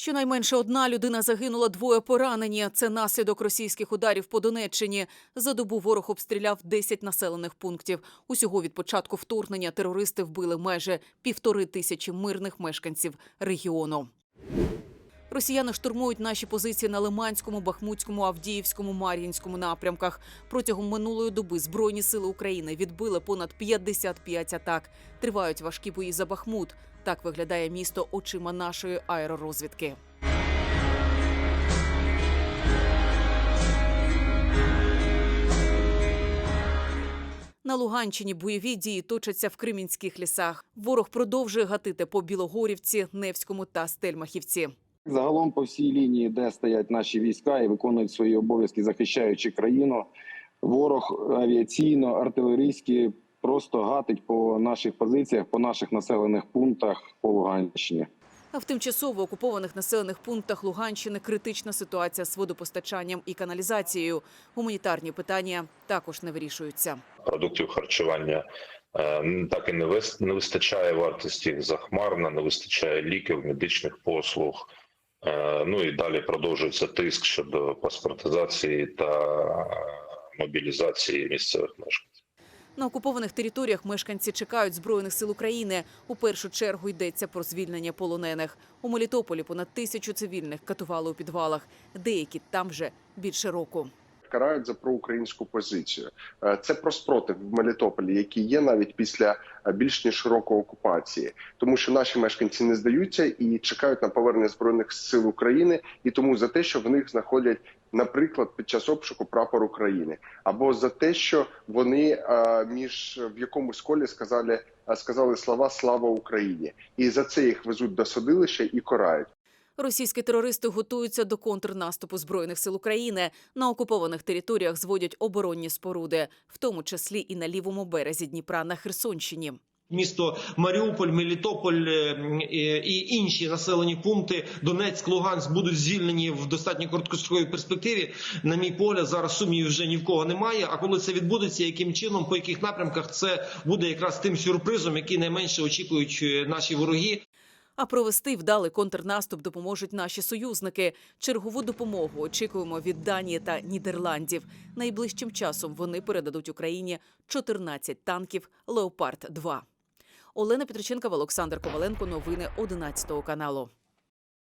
Щонайменше одна людина загинула, двоє поранені. Це наслідок російських ударів по Донеччині. За добу ворог обстріляв 10 населених пунктів. Усього від початку вторгнення терористи вбили майже півтори тисячі мирних мешканців регіону. Росіяни штурмують наші позиції на Лиманському, Бахмутському, Авдіївському, Мар'їнському напрямках. Протягом минулої доби Збройні сили України відбили понад 55 атак. Тривають важкі бої за Бахмут. Так виглядає місто очима нашої аеророзвідки. На Луганщині бойові дії точаться в кримінських лісах. Ворог продовжує гатити по Білогорівці, Невському та Стельмахівці. Загалом по всій лінії, де стоять наші війська і виконують свої обов'язки, захищаючи країну, ворог авіаційно, артилерійськи просто гатить по наших позиціях, по наших населених пунктах по Луганщині. А в тимчасово окупованих населених пунктах Луганщини критична ситуація з водопостачанням і каналізацією. Гуманітарні питання також не вирішуються. продуктів харчування. е, Так і не вис- вистачає вартості їх захмарна, не вистачає ліків, медичних послуг. Е, Ну і далі продовжується тиск щодо паспортизації та мобілізації місцевих мешканців. На окупованих територіях мешканці чекають збройних сил України. У першу чергу йдеться про звільнення полонених. У Мелітополі понад тисячу цивільних катували у підвалах. Деякі там вже більше року. Карають за проукраїнську позицію. Е, Це про спротив в Мелітополі, який є навіть після е, більш ніж років окупації, тому що наші мешканці не здаються і чекають на повернення збройних сил України, і тому за те, що в них знаходять. Наприклад, під час обшуку прапор України, або за те, що вони е, між в якомусь колі сказали, сказали слова Слава Україні, і за це їх везуть до судилища і карають. Російські терористи готуються до контрнаступу збройних сил України. На окупованих територіях зводять оборонні споруди, в тому числі і на лівому березі Дніпра на Херсонщині. Місто Маріуполь, Мелітополь е, е, і інші населені пункти Донецьк, Луганськ будуть звільнені в достатньо короткостроковій перспективі. На мій погляд, зараз сумнівів вже ні в кого немає. А коли це відбудеться, яким чином, по яких напрямках, це буде якраз тим сюрпризом, який найменше очікують е, наші вороги. А провести вдалий контрнаступ допоможуть наші союзники. Чергову допомогу очікуємо від Данії та Нідерландів. Найближчим часом вони передадуть Україні 14 танків Леопард 2 Олена Петриченкова, Олександр Коваленко. Новини 11 каналу.